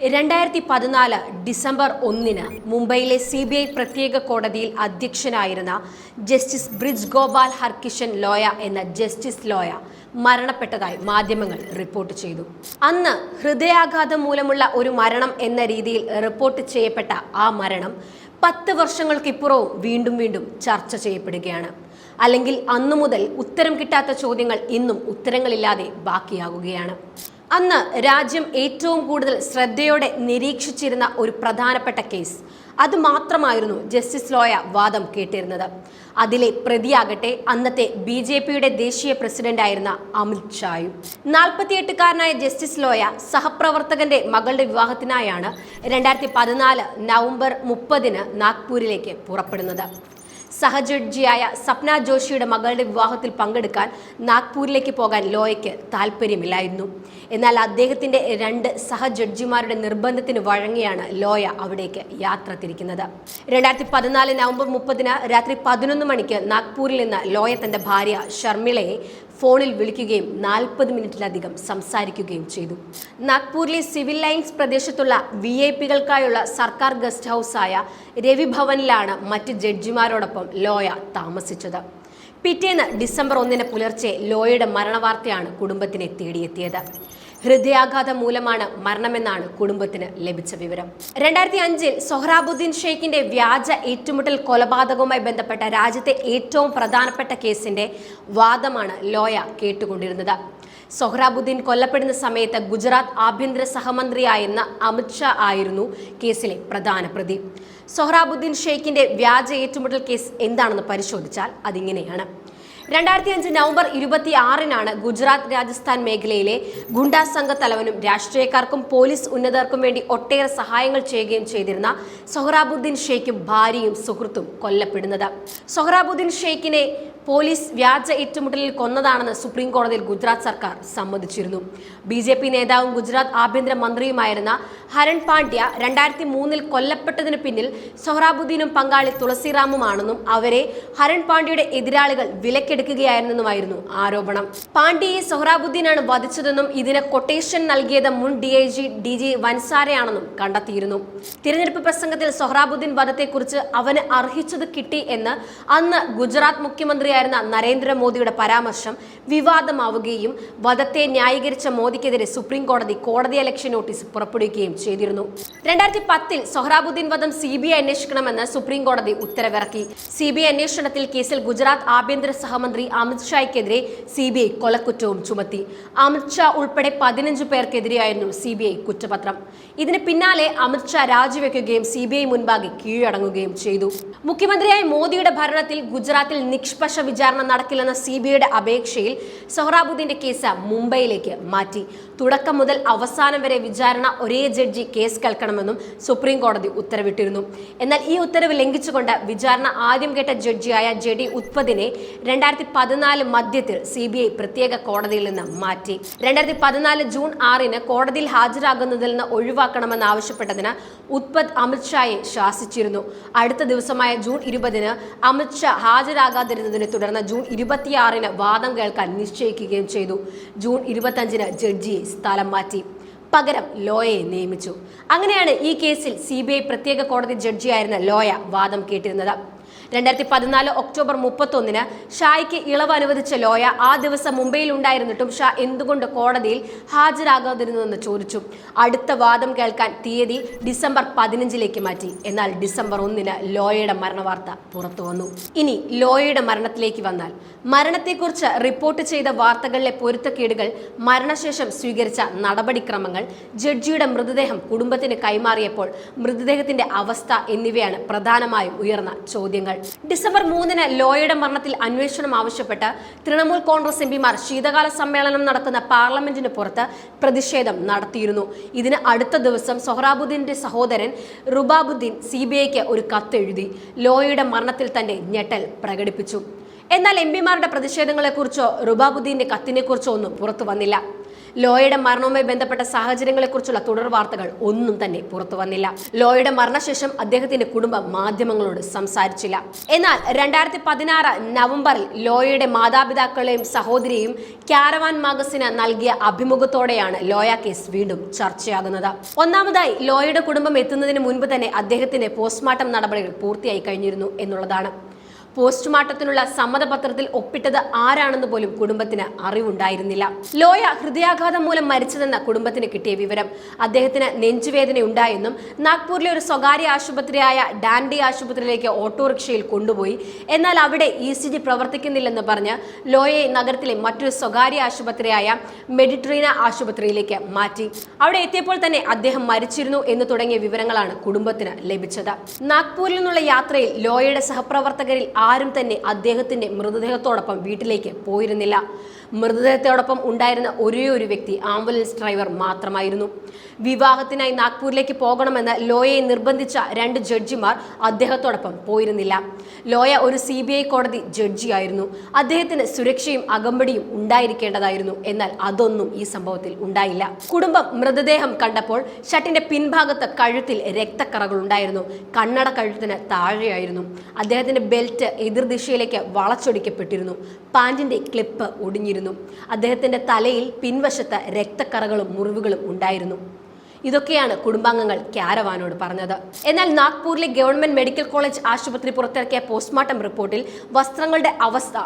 രണ്ടായിരത്തി പതിനാല് ഡിസംബർ ഒന്നിന് മുംബൈയിലെ സി ബി ഐ പ്രത്യേക കോടതിയിൽ അധ്യക്ഷനായിരുന്ന ജസ്റ്റിസ് ബ്രിജ് ഗോപാൽ ഹർകിഷൻ ലോയ എന്ന ജസ്റ്റിസ് ലോയ മരണപ്പെട്ടതായി മാധ്യമങ്ങൾ റിപ്പോർട്ട് ചെയ്തു. അന്ന് ഹൃദയാഘാതം മൂലമുള്ള ഒരു മരണം എന്ന രീതിയിൽ റിപ്പോർട്ട് ചെയ്യപ്പെട്ട ആ മരണം പത്ത് വർഷങ്ങൾക്കിപ്പുറവും വീണ്ടും വീണ്ടും ചർച്ച ചെയ്യപ്പെടുകയാണ്. അല്ലെങ്കിൽ അന്നു മുതൽ ഉത്തരം കിട്ടാത്ത ചോദ്യങ്ങൾ ഇന്നും ഉത്തരങ്ങളില്ലാതെ ബാക്കിയാകുകയാണ്. അന്ന് രാജ്യം ഏറ്റവും കൂടുതൽ ശ്രദ്ധയോടെ നിരീക്ഷിച്ചിരുന്ന ഒരു പ്രധാനപ്പെട്ട കേസ്. അത് മാത്രമായിരുന്നു ജസ്റ്റിസ് ലോയ വാദം കേട്ടിരുന്നത്. അതിലെ പ്രതിയാകട്ടെ അന്നത്തെ ബി ജെ പിയുടെ ദേശീയ പ്രസിഡന്റായിരുന്ന അമിത് ഷായും. നാൽപ്പത്തിയെട്ടുകാരനായ ജസ്റ്റിസ് ലോയ സഹപ്രവർത്തകന്റെ മകളുടെ വിവാഹത്തിനായാണ് രണ്ടായിരത്തി പതിനാല് നവംബർ മുപ്പതിന് നാഗ്പൂരിലേക്ക് പുറപ്പെടുന്നത്. സഹജഡ്ജിയായ സപ്ന ജോഷിയുടെ മകളുടെ വിവാഹത്തിൽ പങ്കെടുക്കാൻ നാഗ്പൂരിലേക്ക് പോകാൻ ലോയയ്ക്ക് താല്പര്യമില്ലായിരുന്നു എന്നാൽ അദ്ദേഹത്തിന്റെ രണ്ട് സഹജഡ്ജിമാരുടെ നിർബന്ധത്തിന് വഴങ്ങിയാണ് ലോയ അവിടേക്ക് യാത്ര തിരിക്കുന്നത്. രണ്ടായിരത്തി പതിനാല് നവംബർ മുപ്പതിന് രാത്രി പതിനൊന്ന് മണിക്ക് നാഗ്പൂരിൽ നിന്ന് ലോയ തന്റെ ഭാര്യ ഷർമിളയെ ഫോണിൽ വിളിക്കുകയും നാൽപ്പത് മിനിറ്റിലധികം സംസാരിക്കുകയും ചെയ്തു. നാഗ്പൂരിലെ സിവിൽ ലൈൻസ് പ്രദേശത്തുള്ള വി ഐ പികൾക്കായുള്ള സർക്കാർ ഗസ്റ്റ് ഹൗസായ രവിഭവനിലാണ് മറ്റ് ജഡ്ജിമാരോടൊപ്പം ലോയ താമസിച്ചത്. പിറ്റേന്ന് ഡിസംബർ ഒന്നിന് പുലർച്ചെ ലോയയുടെ മരണവാർത്തയാണ് കുടുംബത്തിനെ തേടിയെത്തിയത്. ഹൃദയാഘാതം മൂലമാണ് മരണമെന്നാണ് കുടുംബത്തിന് ലഭിച്ച വിവരം. രണ്ടായിരത്തി അഞ്ചിൽ സൊഹ്റാബുദ്ദീൻ ഷെയ്ഖിന്റെ വ്യാജ ഏറ്റുമുട്ടൽ കൊലപാതകവുമായി ബന്ധപ്പെട്ട രാജ്യത്തെ ഏറ്റവും പ്രധാനപ്പെട്ട കേസിന്റെ വാദമാണ് ലോയ കേട്ടുകൊണ്ടിരുന്നത്. സൊഹ്റാബുദ്ദീൻ കൊല്ലപ്പെടുന്ന സമയത്ത് ഗുജറാത്ത് ആഭ്യന്തര സഹമന്ത്രിയായിരുന്ന അമിത് ഷാ ആയിരുന്നു കേസിലെ പ്രധാന പ്രതി. സൊഹ്റാബുദ്ദീൻ ഷെയ്ഖിന്റെ വ്യാജ ഏറ്റുമുട്ടൽ കേസ് എന്താണെന്ന് പരിശോധിച്ചാൽ അതിങ്ങനെയാണ്. രണ്ടായിരത്തി അഞ്ച് നവംബർ ഇരുപത്തി ആറിനാണ് ഗുജറാത്ത് രാജസ്ഥാൻ മേഖലയിലെ ഗുണ്ടാ സംഘ തലവനും രാഷ്ട്രീയക്കാർക്കും പോലീസ് ഉന്നതർക്കും വേണ്ടി ഒട്ടേറെ സഹായങ്ങൾ ചെയ്യുകയും ചെയ്തിരുന്ന സൊഹ്റാബുദ്ദീൻ ഷെയ്ഖും ഭാര്യയും സുഹൃത്തും കൊല്ലപ്പെടുന്നത്. സൊഹ്റാബുദ്ദീൻ ഷെയ്ഖിനെ പോലീസ് വ്യാജ ഏറ്റുമുട്ടലിൽ കൊന്നതാണെന്ന് സുപ്രീം കോടതിയിൽ ഗുജറാത്ത് സർക്കാർ സമ്മതിച്ചിരുന്നു. ബി ജെ പി നേതാവും ഗുജറാത്ത് ആഭ്യന്തര മന്ത്രിയുമായിരുന്ന ഹരൺ പാണ്ഡ്യ രണ്ടായിരത്തി മൂന്നിൽ കൊല്ലപ്പെട്ടതിന് പിന്നിൽ സൊഹ്റാബുദ്ദീനും പങ്കാളി തുളസിറാമുമാണെന്നും അവരെ ഹരൺ പാണ്ഡ്യയുടെ എതിരാളികൾ വിലക്കെടുക്കുകയായിരുന്നെന്നുമായിരുന്നു ആരോപണം. പാണ്ഡ്യയെ സൊഹ്റാബുദ്ദീനാണ് വധിച്ചതെന്നും ഇതിന് കൊട്ടേഷൻ നൽകിയത് മുൻ D I G D G വൻസാരയാണെന്നും കണ്ടെത്തിയിരുന്നു. തിരഞ്ഞെടുപ്പ് പ്രസംഗത്തിൽ സൊഹ്റാബുദ്ദീൻ വധത്തെക്കുറിച്ച് അവന് അർഹിച്ചത് കിട്ടി എന്ന് അന്ന് ഗുജറാത്ത് മുഖ്യമന്ത്രിയായിരുന്ന നരേന്ദ്രമോദിയുടെ പരാമർശം വിവാദമാവുകയും വധത്തെ ന്യായീകരിച്ച മോദിക്കെതിരെ സുപ്രീം കോടതി കോടതിയലക്ഷ്യ നോട്ടീസ് പുറപ്പെടുവിക്കുകയും ചെയ്തിരുന്നു. രണ്ടായിരത്തി പത്തിൽ സൊഹ്റാബുദ്ദീൻ വധം സി ബി ഐ അന്വേഷിക്കണമെന്ന് സുപ്രീം കോടതി ഉത്തരവിറക്കി. സി ബി ഐ അന്വേഷണത്തിൽ കേസിൽ ഗുജറാത്ത് ആഭ്യന്തര സഹമന്ത്രി അമിത്ഷായ്ക്കെതിരെ സി ബി ഐ കൊലക്കുറ്റവും ചുമത്തി. അമിത്ഷാ ഉൾപ്പെടെ പതിനഞ്ച് പേർക്കെതിരെയായിരുന്നു സി ബി ഐ കുറ്റപത്രം. ഇതിന് പിന്നാലെ അമിത്ഷാ രാജിവെക്കുകയും സി ബി ഐ മുൻപാകെ കീഴടങ്ങുകയും ചെയ്തു. മുഖ്യമന്ത്രിയായ മോദിയുടെ ഭരണത്തിൽ ഗുജറാത്തിൽ നിഷ്പക്ഷ വിചാരണ നടക്കില്ലെന്ന സി ബി ഐയുടെ അപേക്ഷയിൽ സൊഹ്റാബുദ്ദീന്റെ കേസ് മുംബൈയിലേക്ക് മാറ്റി. തുടക്കം മുതൽ അവസാനം വരെ വിചാരണ ഒരേ ജഡ്ജി കേസ് കേൾക്കണമെന്നും സുപ്രീം കോടതി ഉത്തരവിട്ടിരുന്നു. എന്നാൽ ഈ ഉത്തരവ് ലംഘിച്ചുകൊണ്ട് വിചാരണ ആദ്യം കേട്ട ജഡ്ജിയായ ജെ ഡി ഉത്പതിനെ രണ്ടായിരത്തി പതിനാല് മധ്യത്തിൽ സി ബി ഐ പ്രത്യേക കോടതിയിൽ നിന്ന് മാറ്റി. രണ്ടായിരത്തി പതിനാല് ജൂൺ ആറിന് കോടതിയിൽ ഹാജരാകുന്നതിൽ നിന്ന് ഒഴിവാക്കണമെന്ന് ആവശ്യപ്പെട്ടതിന് ഉത്പത് അമിത്ഷായെ ശാസിച്ചിരുന്നു. അടുത്ത ദിവസമായ ജൂൺ ഇരുപതിന് അമിത്ഷാ ഹാജരാകാതിരുന്നതിനെ തുടർന്ന് ജൂൺ ഇരുപത്തിയാറിന് വാദം കേൾക്കാൻ നിശ്ചയിക്കുകയും ചെയ്തു. ജൂൺ ഇരുപത്തഞ്ചിന് ജഡ്ജിയെ സ്ഥലം മാറ്റി. പകരം ലോയയെ നിയമിച്ചു. അങ്ങനെയാണ് ഈ കേസിൽ സി പ്രത്യേക കോടതി ജഡ്ജിയായിരുന്ന ലോയ വാദം കേട്ടിരുന്നത്. രണ്ടായിരത്തി പതിനാല് ഒക്ടോബർ മുപ്പത്തൊന്നിന് ഷായ്ക്ക് ഇളവ് അനുവദിച്ച ലോയ ആ ദിവസം മുംബൈയിൽ ഉണ്ടായിരുന്നിട്ടും ഷാ എന്തുകൊണ്ട് കോടതിയിൽ ഹാജരാകാതിരുന്നുവെന്ന് ചോദിച്ചു. അടുത്ത വാദം കേൾക്കാൻ തീയതി ഡിസംബർ പതിനഞ്ചിലേക്ക് മാറ്റി. എന്നാൽ ഡിസംബർ ഒന്നിന് ലോയയുടെ മരണവാർത്ത പുറത്തു വന്നു. ഇനി ലോയയുടെ മരണത്തിലേക്ക് വന്നാൽ മരണത്തെക്കുറിച്ച് റിപ്പോർട്ട് ചെയ്ത വാർത്തകളിലെ പൊരുത്തക്കേടുകൾ മരണശേഷം സ്വീകരിച്ച നടപടിക്രമങ്ങൾ ജഡ്ജിയുടെ മൃതദേഹം കുടുംബത്തിന് കൈമാറിയപ്പോൾ മൃതദേഹത്തിന്റെ അവസ്ഥ എന്നിവയാണ് പ്രധാനമായും ഉയർന്ന ചോദ്യങ്ങൾ. ഡിസംബർ മൂന്നിന് ലോയയുടെ മരണത്തിൽ അന്വേഷണം ആവശ്യപ്പെട്ട് തൃണമൂൽ കോൺഗ്രസ് എംപിമാർ ശീതകാല സമ്മേളനം നടക്കുന്ന പാർലമെന്റിന് പുറത്ത് പ്രതിഷേധം നടത്തിയിരുന്നു. ഇതിന് അടുത്ത ദിവസം സൊഹ്റാബുദ്ദീന്റെ സഹോദരൻ റുബാബുദ്ദീൻ സി ബി ഐക്ക് ഒരു കത്തെഴുതി. ലോയയുടെ മരണത്തിൽ തന്റെ ഞെട്ടൽ പ്രകടിപ്പിച്ചു. എന്നാൽ എം പിമാരുടെ പ്രതിഷേധങ്ങളെക്കുറിച്ചോ റുബാബുദ്ദീന്റെ കത്തിനെക്കുറിച്ചോ ഒന്നും പുറത്തു വന്നില്ല. ലോയയുടെ മരണവുമായി ബന്ധപ്പെട്ട സാഹചര്യങ്ങളെക്കുറിച്ചുള്ള തുടർ വാർത്തകൾ ഒന്നും തന്നെ പുറത്തു വന്നില്ല. ലോയയുടെ മരണശേഷം അദ്ദേഹത്തിന്റെ കുടുംബം മാധ്യമങ്ങളോട് സംസാരിച്ചില്ല. എന്നാൽ രണ്ടായിരത്തി പതിനാറ് നവംബറിൽ ലോയയുടെ മാതാപിതാക്കളെയും സഹോദരിയും കാരവാൻ മാഗസിന് നൽകിയ അഭിമുഖത്തോടെയാണ് ലോയ കേസ് വീണ്ടും ചർച്ചയാകുന്നത്. ഒന്നാമതായി ലോയയുടെ കുടുംബം എത്തുന്നതിന് മുൻപ് തന്നെ അദ്ദേഹത്തിന്റെ പോസ്റ്റ്മോർട്ടം നടപടികൾ പൂർത്തിയായി കഴിഞ്ഞിരുന്നു എന്നുള്ളതാണ്. പോസ്റ്റ്മോർട്ടത്തിനുള്ള സമ്മതപത്രത്തിൽ ഒപ്പിട്ടത് ആരാണെന്ന് പോലും കുടുംബത്തിന് അറിവുണ്ടായിരുന്നില്ല. ലോയ ഹൃദയാഘാതം മൂലം മരിച്ചതെന്ന കുടുംബത്തിന് കിട്ടിയ വിവരം അദ്ദേഹത്തിന് നെഞ്ചുവേദന ഉണ്ടായെന്നും നാഗ്പൂരിലെ ഒരു സ്വകാര്യ ആശുപത്രിയായ ഡാൻഡി ആശുപത്രിയിലേക്ക് ഓട്ടോറിക്ഷയിൽ കൊണ്ടുപോയി. എന്നാൽ അവിടെ ഇ സി ജി പ്രവർത്തിക്കുന്നില്ലെന്ന് പറഞ്ഞ് ലോയയെ നഗരത്തിലെ മറ്റൊരു സ്വകാര്യ ആശുപത്രിയായ മെഡിട്രീന ആശുപത്രിയിലേക്ക് മാറ്റി. അവിടെ എത്തിയപ്പോൾ തന്നെ അദ്ദേഹം മരിച്ചിരുന്നു എന്ന് തുടങ്ങിയ വിവരങ്ങളാണ് കുടുംബത്തിന് ലഭിച്ചത്. നാഗ്പൂരിൽ നിന്നുള്ള യാത്രയിൽ ലോയയുടെ സഹപ്രവർത്തകരിൽ ആരും തന്നെ അദ്ദേഹത്തിന്റെ മൃതദേഹത്തോടൊപ്പം വീട്ടിലേക്ക് പോയിരുന്നില്ല. മൃതദേഹത്തോടൊപ്പം ഉണ്ടായിരുന്ന ഒരേ ഒരു വ്യക്തി ആംബുലൻസ് ഡ്രൈവർ മാത്രമായിരുന്നു. വിവാഹത്തിനായി നാഗ്പൂരിലേക്ക് പോകണമെന്ന് ലോയയെ നിർബന്ധിച്ച രണ്ട് ജഡ്ജിമാർ അദ്ദേഹത്തോടൊപ്പം പോയിരുന്നില്ല. ലോയ ഒരു സി കോടതി ജഡ്ജിയായിരുന്നു. അദ്ദേഹത്തിന് സുരക്ഷയും അകമ്പടിയും ഉണ്ടായിരിക്കേണ്ടതായിരുന്നു. എന്നാൽ അതൊന്നും ഈ സംഭവത്തിൽ ഉണ്ടായില്ല. കുടുംബം മൃതദേഹം കണ്ടപ്പോൾ ഷട്ടിന്റെ പിൻഭാഗത്ത് കഴുത്തിൽ രക്തക്കറകൾ ഉണ്ടായിരുന്നു. കണ്ണട കഴുത്തിന് താഴെയായിരുന്നു. അദ്ദേഹത്തിന്റെ ബെൽറ്റ് എതിർദിശയിലേക്ക് വളച്ചൊടിക്കപ്പെട്ടിരുന്നു. പാന്റിന്റെ ക്ലിപ്പ് ഒടിഞ്ഞിരുന്നു. അദ്ദേഹത്തിന്റെ തലയിൽ പിൻവശത്ത് രക്തക്കറകളും മുറിവുകളും ഉണ്ടായിരുന്നു. ഇതൊക്കെയാണ് കുടുംബാംഗങ്ങൾ ക്യാരവാനോട് പറഞ്ഞത്. എന്നാൽ നാഗ്പൂരിലെ ഗവൺമെന്റ് മെഡിക്കൽ കോളേജ് ആശുപത്രി പുറത്തിറക്കിയ പോസ്റ്റ്മോർട്ടം റിപ്പോർട്ടിൽ വസ്ത്രങ്ങളുടെ അവസ്ഥ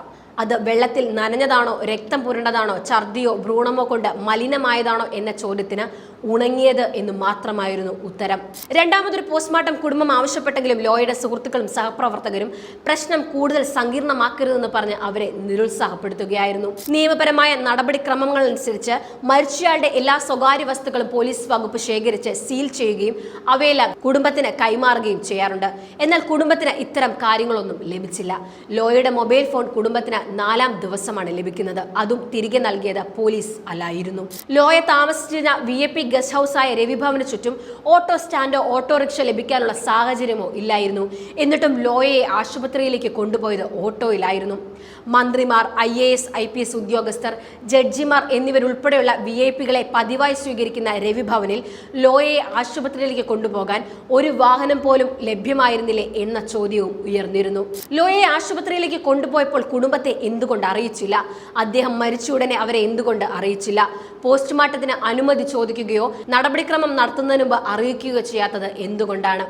അത് വെള്ളത്തിൽ നനഞ്ഞതാണോ രക്തം പുരണ്ടതാണോ ഛർദിയോ ഭ്രൂണമോ കൊണ്ട് മലിനമായതാണോ എന്ന ചോദ്യത്തിന് ഉണങ്ങിയത് എന്ന് മാത്രമായിരുന്നു ഉത്തരം. രണ്ടാമതൊരു പോസ്റ്റ്മോർട്ടം കുടുംബം ആവശ്യപ്പെട്ടെങ്കിലും ലോയുടെ സുഹൃത്തുക്കളും സഹപ്രവർത്തകരും പ്രശ്നം കൂടുതൽ സങ്കീർണമാക്കരുതെന്ന് പറഞ്ഞ് അവരെ നിരുത്സാഹപ്പെടുത്തുകയായിരുന്നു. നിയമപരമായ നടപടിക്രമങ്ങൾ അനുസരിച്ച് മരിച്ചയാളുടെ എല്ലാ സ്വകാര്യ വസ്തുക്കളും പോലീസ് വകുപ്പ് ശേഖരിച്ച് സീൽ ചെയ്യുകയും അവയെല്ലാം കുടുംബത്തിന് കൈമാറുകയും ചെയ്യാറുണ്ട്. എന്നാൽ കുടുംബത്തിന് ഇത്തരം കാര്യങ്ങളൊന്നും ലഭിച്ചില്ല. ലോയയുടെ മൊബൈൽ ഫോൺ കുടുംബത്തിന് നാലാം ദിവസമാണ് ലഭിക്കുന്നത്. അതും തിരികെ നൽകിയത് പോലീസ് അല്ലായിരുന്നു. ലോയ താമസിച്ചിരുന്ന വി എ പി ഗസ്റ്റ് ഹൗസായ രവിഭവന് ചുറ്റും ഓട്ടോ സ്റ്റാൻഡോ ഓട്ടോറിക്ഷ ലഭിക്കാനുള്ള സാഹചര്യമോ ഇല്ലായിരുന്നു. എന്നിട്ടും ലോയയെ ആശുപത്രിയിലേക്ക് കൊണ്ടുപോയത് ഓട്ടോയിലായിരുന്നു. മന്ത്രിമാർ I A S I P S ഉദ്യോഗസ്ഥർ ജഡ്ജിമാർ എന്നിവരുൾപ്പെടെയുള്ള വി ഐ പികളെ പതിവായി സ്വീകരിക്കുന്ന രവിഭവനിൽ ലോയയെ ആശുപത്രിയിലേക്ക് കൊണ്ടുപോകാൻ ഒരു വാഹനം പോലും ലഭ്യമായിരുന്നില്ലേ എന്ന ചോദ്യവും ഉയർന്നിരുന്നു. ലോയയെ ആശുപത്രിയിലേക്ക് കൊണ്ടുപോയപ്പോൾ കുടുംബത്തെ എന്തുകൊണ്ട് അറിയിച്ചില്ല? അദ്ദേഹം മരിച്ച ഉടനെ അവരെ എന്തുകൊണ്ട് അറിയിച്ചില്ല? പോസ്റ്റ്മോർട്ടത്തിന് അനുമതി ചോദിക്കുകയോ നടപടിക്രമം നടത്തുന്നതിന് മുമ്പ് അറിയിക്കുകയോ ചെയ്യാത്തത് എന്തുകൊണ്ടാണ്?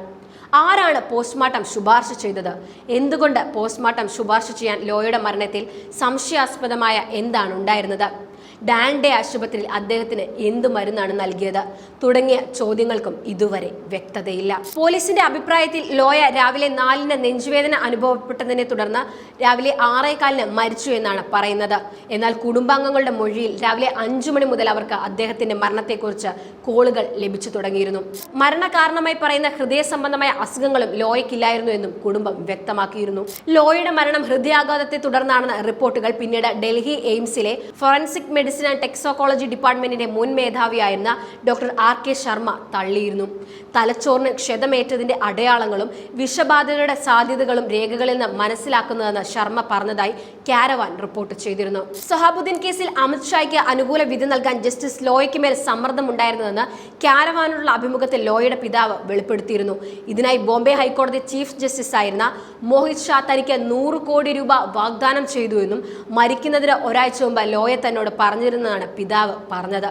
ആരാണ് പോസ്റ്റ്മോർട്ടം ശുപാർശ ചെയ്തത്? എന്തുകൊണ്ട് പോസ്റ്റ്മോർട്ടം ശുപാർശ ചെയ്യാൻ ലോയുടെ മരണത്തിൽ സംശയാസ്പദമായ എന്താണ് ഉണ്ടായിരുന്നത്? ഡാൻഡെ ആശുപത്രിയിൽ അദ്ദേഹത്തിന് എന്തു മരുന്നാണ് നൽകിയത്? തുടങ്ങിയ ചോദ്യങ്ങൾക്കും ഇതുവരെ വ്യക്തതയില്ല. പോലീസിന്റെ അഭിപ്രായത്തിൽ ലോയ രാവിലെ നാലിന് നെഞ്ചുവേദന അനുഭവപ്പെട്ടതിനെ തുടർന്ന് രാവിലെ ആറേകാലിന് മരിച്ചു എന്നാണ് പറയുന്നത്. എന്നാൽ കുടുംബാംഗങ്ങളുടെ മൊഴിയിൽ രാവിലെ അഞ്ചു മണി മുതൽ അവർക്ക് അദ്ദേഹത്തിന്റെ മരണത്തെക്കുറിച്ച് കോളുകൾ ലഭിച്ചു തുടങ്ങിയിരുന്നു. മരണകാരണമായി പറയുന്ന ഹൃദയ സംബന്ധമായ അസുഖങ്ങളും ലോയയ്ക്കില്ലായിരുന്നു എന്നും കുടുംബം വ്യക്തമാക്കിയിരുന്നു. ലോയയുടെ മരണം ഹൃദയാഘാതത്തെ തുടർന്നാണെന്ന് റിപ്പോർട്ടുകൾ പിന്നീട് ഡൽഹി എയിംസിലെ ഫോറൻസിക് മെഡിസിൻ ആൻഡ് ടെക്സോക്കോളജി ഡിപ്പാർട്ട്മെന്റിന്റെ മുൻ മേധാവിയായിരുന്ന ഡോക്ടർ ആർ കെ ശർമ്മ തള്ളിയിരുന്നു. തലച്ചോറിന് ക്ഷതമേറ്റതിന്റെ അടയാളങ്ങളും വിഷബാധിതരുടെ സാധ്യതകളും രേഖകളിൽ നിന്ന് മനസ്സിലാക്കുന്നതെന്ന് ശർമ്മ പറഞ്ഞതായി കാരവാൻ റിപ്പോർട്ട് ചെയ്തിരുന്നു. സൊഹാബുദ്ദീൻ കേസിൽ അമിത്ഷായ്ക്ക് അനുകൂല വിധി നൽകാൻ ജസ്റ്റിസ് ലോയയ്ക്ക് മേൽ സമ്മർദ്ദമുണ്ടായിരുന്നുവെന്ന് കാരവാനുള്ള അഭിമുഖത്തിൽ ലോയയുടെ പിതാവ് വെളിപ്പെടുത്തിയിരുന്നു. ഇതിനായി ബോംബെ ഹൈക്കോടതി ചീഫ് ജസ്റ്റിസ് ആയിരുന്ന മോഹിത് ഷാ തനിക്ക് നൂറ് കോടി രൂപ വാഗ്ദാനം ചെയ്തു എന്നും മരിക്കുന്നതിന് ഒരാഴ്ച മുമ്പ് ലോയ തന്നോട് പറഞ്ഞിരുന്നതാണ് പിതാവ് പറഞ്ഞത്.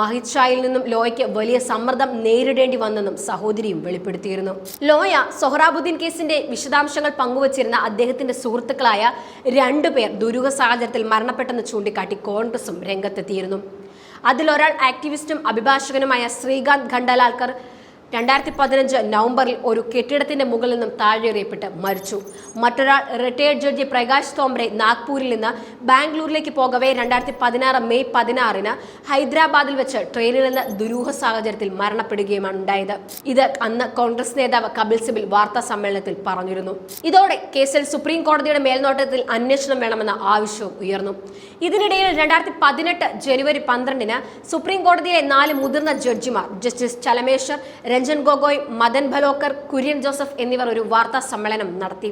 മഹിത് ഷായിൽ നിന്നും ലോയയ്ക്ക് വലിയ സമ്മർദ്ദം നേരിടേണ്ടി വന്നെന്നും സഹോദരിയും വെളിപ്പെടുത്തിയിരുന്നു. ലോയ സൊഹറാബുദ്ദീൻ കേസിന്റെ വിശദാംശങ്ങൾ പങ്കുവച്ചിരുന്ന അദ്ദേഹത്തിന്റെ സുഹൃത്തുക്കളായ രണ്ടുപേർ ദുരൂഹ സാഹചര്യത്തിൽ മരണപ്പെട്ടെന്ന് ചൂണ്ടിക്കാട്ടി കോൺഗ്രസും രംഗത്തെത്തിയിരുന്നു. അതിലൊരാൾ ആക്ടിവിസ്റ്റും അഭിഭാഷകനുമായ ശ്രീകാന്ത് ഖണ്ഡലാൽക്കർ രണ്ടായിരത്തി പതിനഞ്ച് നവംബറിൽ ഒരു കെട്ടിടത്തിന്റെ മുകളിൽ നിന്നും താഴെറിയപ്പെട്ട് മരിച്ചു. മറ്റൊരാൾ റിട്ടയേർഡ് ജഡ്ജി പ്രകാശ് തോംബ്രെ നാഗ്പൂരിൽ നിന്ന് ബാംഗ്ലൂരിലേക്ക് പോകവേ രണ്ടായിരത്തി പതിനാറ് മെയ് പതിനാറിന് ഹൈദരാബാദിൽ വെച്ച് ട്രെയിനിൽ നിന്ന് ദുരൂഹ സാഹചര്യത്തിൽ മരണപ്പെടുകയുമാണ് ഉണ്ടായത്. ഇത് അന്ന് കോൺഗ്രസ് നേതാവ് കപിൽ സിബിൽ വാർത്താ സമ്മേളനത്തിൽ പറഞ്ഞിരുന്നു. ഇതോടെ കേസിൽ സുപ്രീം കോടതിയുടെ മേൽനോട്ടത്തിൽ അന്വേഷണം വേണമെന്ന ആവശ്യവും ഉയർന്നു. ഇതിനിടയിൽ രണ്ടായിരത്തി പതിനെട്ട് ജനുവരി പന്ത്രണ്ടിന് സുപ്രീം കോടതിയിലെ നാല് മുതിർന്ന ജഡ്ജിമാർ ജസ്റ്റിസ് ചലമേശ്വർ രഞ്ജൻ ഗൊഗോയ് മദൻ ഭലോക്കർ കുര്യൻ ജോസഫ് എന്നിവർ ഒരു വാർത്താ സമ്മേളനം നടത്തി.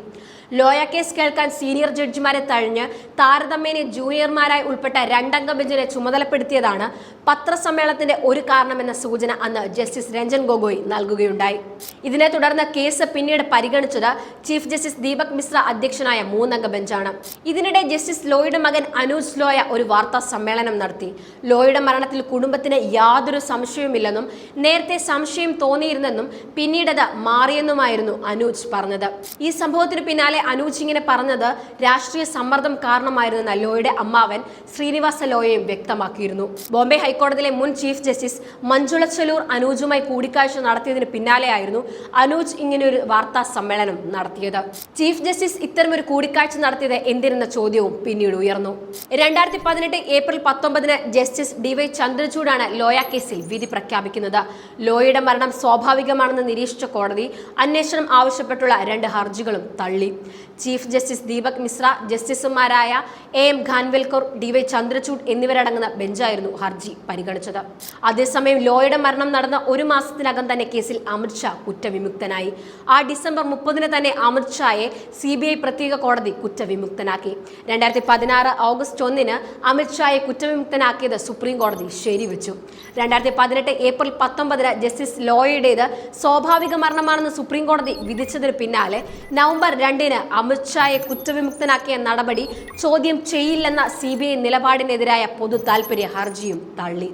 ലോയ കേസ് കേൾക്കാൻ സീനിയർ ജഡ്ജിമാരെ തഴിഞ്ഞ് താരതമ്യേന ജൂനിയർമാരായി ഉൾപ്പെട്ട രണ്ടംഗ ബെഞ്ചിനെ ചുമതലപ്പെടുത്തിയതാണ് പത്രസമ്മേളനത്തിന്റെ ഒരു കാരണമെന്ന സൂചന അന്ന് ജസ്റ്റിസ് രഞ്ജൻ ഗൊഗോയ് നൽകുകയുണ്ടായി. ഇതിനെ തുടർന്ന് കേസ് പിന്നീട് പരിഗണിച്ചത് ചീഫ് ജസ്റ്റിസ് ദീപക് മിശ്ര അധ്യക്ഷനായ മൂന്നംഗ ബെഞ്ചാണ്. ഇതിനിടെ ജസ്റ്റിസ് ലോയുടെ മകൻ അനൂജ് ലോയ ഒരു വാർത്താ സമ്മേളനം നടത്തി. ലോയുടെ മരണത്തിൽ കുടുംബത്തിന് യാതൊരു സംശയവുമില്ലെന്നും നേരത്തെ സംശയം തോന്നിയിരുന്നെന്നും പിന്നീടത് മാറിയെന്നുമായിരുന്നു അനൂജ് പറഞ്ഞത്. ഈ സംഭവത്തിന് പിന്നാലെ അനൂജ് ഇങ്ങനെ പറഞ്ഞത് രാഷ്ട്രീയ സമ്മർദ്ദം കാരണമായിരുന്നെന്ന ലോയുടെ അമ്മാവൻ ശ്രീനിവാസ ലോയയും വ്യക്തമാക്കിയിരുന്നു. ബോംബെ ഹൈക്കോടതിയിലെ മുൻ ചീഫ് ജസ്റ്റിസ് മഞ്ജുള ചെലൂർ അനൂജുമായി കൂടിക്കാഴ്ച നടത്തിയതിന് പിന്നാലെയായിരുന്നു അനൂജ് ഇങ്ങനെയൊരു വാർത്താ സമ്മേളനം നടത്തിയത്. ചീഫ് ജസ്റ്റിസ് ഇത്തരമൊരു കൂടിക്കാഴ്ച നടത്തിയത് എന്തിനെന്ന ചോദ്യവും പിന്നീട് ഉയർന്നു. രണ്ടായിരത്തി പതിനെട്ട് ഏപ്രിൽ പത്തൊമ്പതിന് ജസ്റ്റിസ് ഡി വൈ ചന്ദ്രചൂഡാണ് ലോയ കേസിൽ വിധി പ്രഖ്യാപിക്കുന്നത്. ലോയയുടെ മരണം സ്വാഭാവികമാണെന്ന് നിരീക്ഷിച്ച കോടതി അന്വേഷണം ആവശ്യപ്പെട്ടുള്ള രണ്ട് ഹർജികളും തള്ളി. ചീഫ് ജസ്റ്റിസ് ദീപക് മിശ്ര ജസ്റ്റിസുമാരായ A M Khanwilkar D Y Chandrachud എന്നിവരടങ്ങുന്ന ബെഞ്ചായിരുന്നു ഹർജി പരിഗണിച്ചത്. അതേസമയം ലോയുടെ മരണം നടന്ന ഒരു മാസത്തിനകം തന്നെ കേസിൽ അമിത്ഷാ കുറ്റവിമുക്തനായി. ആ ഡിസംബർ മുപ്പതിന് തന്നെ അമിത്ഷായെ സി ബി ഐ പ്രത്യേക കോടതി കുറ്റവിമുക്തനാക്കി. രണ്ടായിരത്തി പതിനാറ് ഓഗസ്റ്റ് ഒന്നിന് അമിത്ഷായെ കുറ്റവിമുക്തനാക്കിയത് സുപ്രീം കോടതി ശരിവെച്ചു. രണ്ടായിരത്തി പതിനെട്ട് ഏപ്രിൽ പത്തൊമ്പതിന് ജസ്റ്റിസ് ലോയുടേത് സ്വാഭാവിക മരണമാണെന്ന് സുപ്രീം കോടതി വിധിച്ചതിന് പിന്നാലെ നവംബർ രണ്ടിന് അമിത്ഷായെ കുറ്റവിമുക്തനാക്കിയ നടപടി ചോദ്യം ചെയ്യില്ലെന്ന സി ബി ഐ നിലപാടിനെതിരായ പൊതു താൽപര്യ ഹർജിയും തള്ളി.